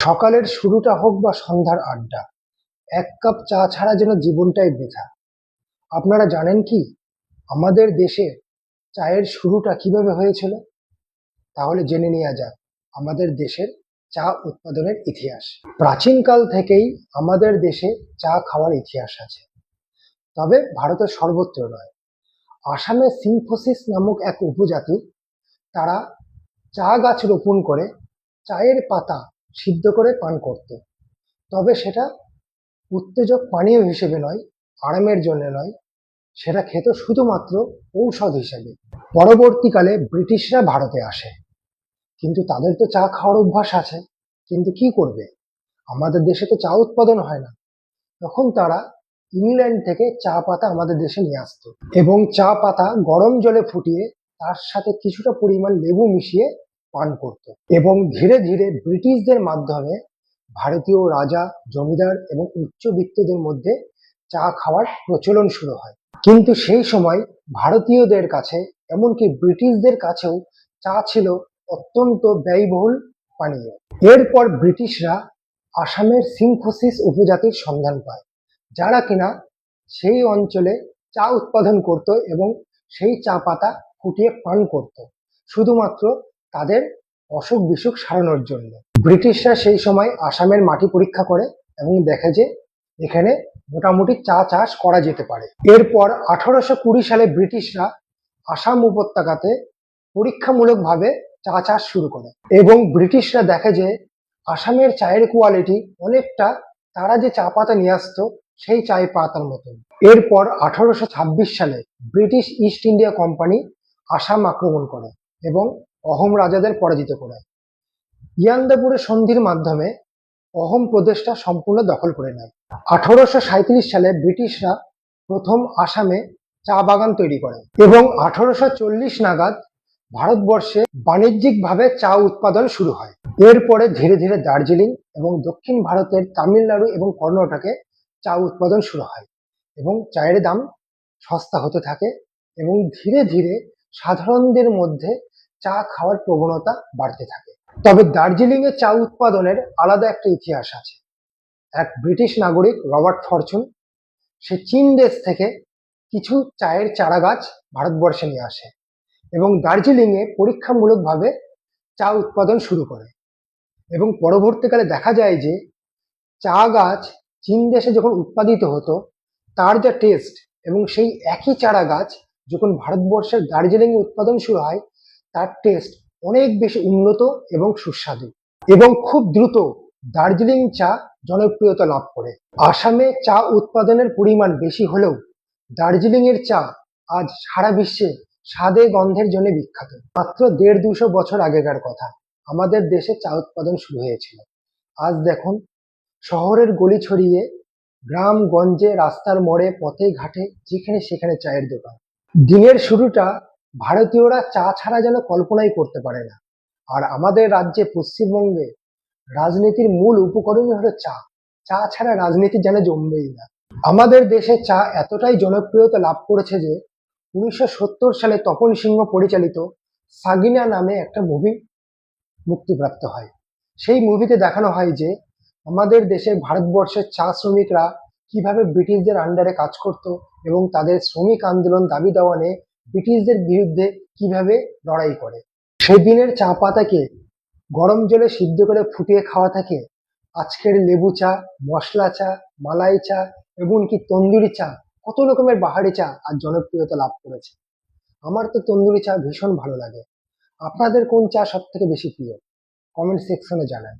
সকালের শুরুটা হোক বা সন্ধ্যার আড্ডা, এক কাপ চা ছাড়া যেন জীবনটাই বৃথা। আপনারা জানেন কি? আমাদের দেশে চায়ের শুরুটা কীভাবে হয়েছিল? তাহলে জেনে নেওয়া যাক, আমাদের দেশের চা উৎপাদনের ইতিহাস। প্রাচীনকাল থেকেই আমাদের দেশে চা খাওয়ার ইতিহাস আছে। তবে ভারতের সর্বত্র নয়। আসামে সিম্ফোসিস নামক এক উপজাতি, তারা চা গাছ রোপণ করে চায়ের পাতা সিদ্ধ করে পান করত। তবে সেটা উত্তেজক পানীয় হিসেবে নয়, আরামের জন্য নয়, সেটা খেত শুধুমাত্র ঔষধ হিসেবে। পরবর্তীকালে ব্রিটিশরা ভারতে আসে। কিন্তু তাদের তো চা খাওয়ার অভ্যাস আছে, কিন্তু কি করবে? আমাদের দেশে তো চা উৎপাদন হয় না। তখন তারা ইংল্যান্ড থেকে চা পাতা আমাদের দেশে নিয়ে আসতো। এবং চা পাতা গরম জলে ফুটিয়ে তার সাথে কিছুটা পরিমাণ লেবু মিশিয়ে পান করত। এবং ধীরে ধীরে ব্রিটিশদের মাধ্যমে ভারতীয় রাজা, জমিদার এবং উচ্চবিত্তদের মধ্যে চা খাওয়ার প্রচলন শুরু হয়। কিন্তু সেই সময় ভারতীয়দের কাছে, এমনকি ব্রিটিশদের কাছেও চা ছিল অত্যন্ত ব্যয়বহুল পানীয়। এরপর ব্রিটিশরা আসামের সিম্ফোসিস উপজাতির সন্ধান পায়, যারা কিনা সেই অঞ্চলে চা উৎপাদন করত এবং সেই চা পাতা ফুটিয়ে পান করত। শুধুমাত্র তাদের অসুখ বিসুখ সারানোর জন্য। ব্রিটিশরা সেই সময় আসামের মাটি পরীক্ষা করে এবং দেখে যে এখানে মোটামুটি চা চাষ করা যেতে পারে। এরপর আঠারোশো কুড়ি সালে ব্রিটিশরা আসাম উপত্যকাতে পরীক্ষামূলকভাবে চা চাষ শুরু করে এবং ব্রিটিশরা দেখে যে আসামের চায়ের কোয়ালিটি অনেকটা তারা যে চা পাতা নিয়ে আসতো সেই চায় পাতার মতন। এরপর আঠারোশো ছাব্বিশ সালে British East India company Assam আক্রমণ করে এবং অহোম রাজাদের পরাজিত করে। ইয়ান্দাপুরের সন্ধির মাধ্যমে অহোম প্রদেশটা সম্পূর্ণ দখল করে নেয়। আঠারোশো সাঁইত্রিশ সালে ব্রিটিশরা প্রথম আসামে চা বাগান তৈরি করে এবং আঠারোশো চল্লিশ নাগাদ ভারতবর্ষে বাণিজ্যিকভাবে চা উৎপাদন শুরু হয়। এরপরে ধীরে ধীরে দার্জিলিং এবং দক্ষিণ ভারতের তামিলনাড়ু এবং কর্ণাটকে চা উৎপাদন শুরু হয় এবং চায়ের দাম সস্তা হতে থাকে এবং ধীরে ধীরে সাধারণদের মধ্যে চা খাওয়ার প্রবণতা বাড়তে থাকে। তবে দার্জিলিং এ চা উৎপাদনের আলাদা একটা ইতিহাস আছে। এক ব্রিটিশ নাগরিক, রবার্ট ফরচুন, সে চীন দেশ থেকে কিছু চায়ের চারা গাছ ভারতবর্ষে নিয়ে আসে এবং দার্জিলিং এ পরীক্ষামূলকভাবে চা উৎপাদন শুরু করে। এবং পরবর্তীকালে দেখা যায় যে, চা গাছ চীন দেশে যখন উৎপাদিত হতো, তার যা টেস্ট এবং সেই একই চারা গাছ যখন ভারতবর্ষের দার্জিলিং এ উৎপাদন শুরু হয় তার টেস্ট অনেক বেশি উন্নত এবং সুস্বাদু এবং খুব দ্রুত দার্জিলিং চা জনপ্রিয়তা লাভ করে। আসামে চা উৎপাদনের পরিমাণ বেশি হলেও দার্জিলিং এর চা আজ সারা বিশ্বে স্বাদে গন্ধের জন্য বিখ্যাত। মাত্র দেড় দুশো বছর আগেকার কথা। আমাদের দেশে চা উৎপাদন শুরু হয়েছিল। আজ দেখুন, শহরের গলি ছড়িয়ে গ্রাম গঞ্জে রাস্তার মোড়ে, পথে, ঘাটে, যেখানে সেখানে চায়ের দোকান। দিনের শুরুটা ভারতীয়রা চা ছাড়া যেন কল্পনাই করতে পারে না। আর আমাদের রাজ্যে পশ্চিমবঙ্গে রাজনীতির মূল উপকরণই হলো চা। চা ছাড়া রাজনীতি যেন জমবেই না। আমাদের দেশে চা এতটাই জনপ্রিয়তা লাভ করেছে যে, উনিশশো সত্তর সালে তপন সিংহ পরিচালিত সাগিনা নামে একটা মুভি মুক্তিপ্রাপ্ত হয়। সেই মুভিতে দেখানো হয় যে, আমাদের দেশে ভারতবর্ষের চা শ্রমিকরা কীভাবে ব্রিটিশদের আন্ডারে কাজ করত এবং তাদের শ্রমিক আন্দোলন দাবি দেওয়া নিয়ে ব্রিটিশদের বিরুদ্ধে কীভাবে লড়াই করে। সেদিনের চা পাতাকে গরম জলে সিদ্ধ করে ফুটিয়ে খাওয়া থাকে। আজকের লেবু চা, মশলা চা, মালাই চা, এমনকি তন্দুরি চা, কত রকমের বাহারি চা আর জনপ্রিয়তা লাভ করেছে। আমার তো তন্দুরি চা ভীষণ ভালো লাগে। আপনাদের কোন চা সব থেকে বেশি প্রিয়? কমেন্ট সেকশনে জানান।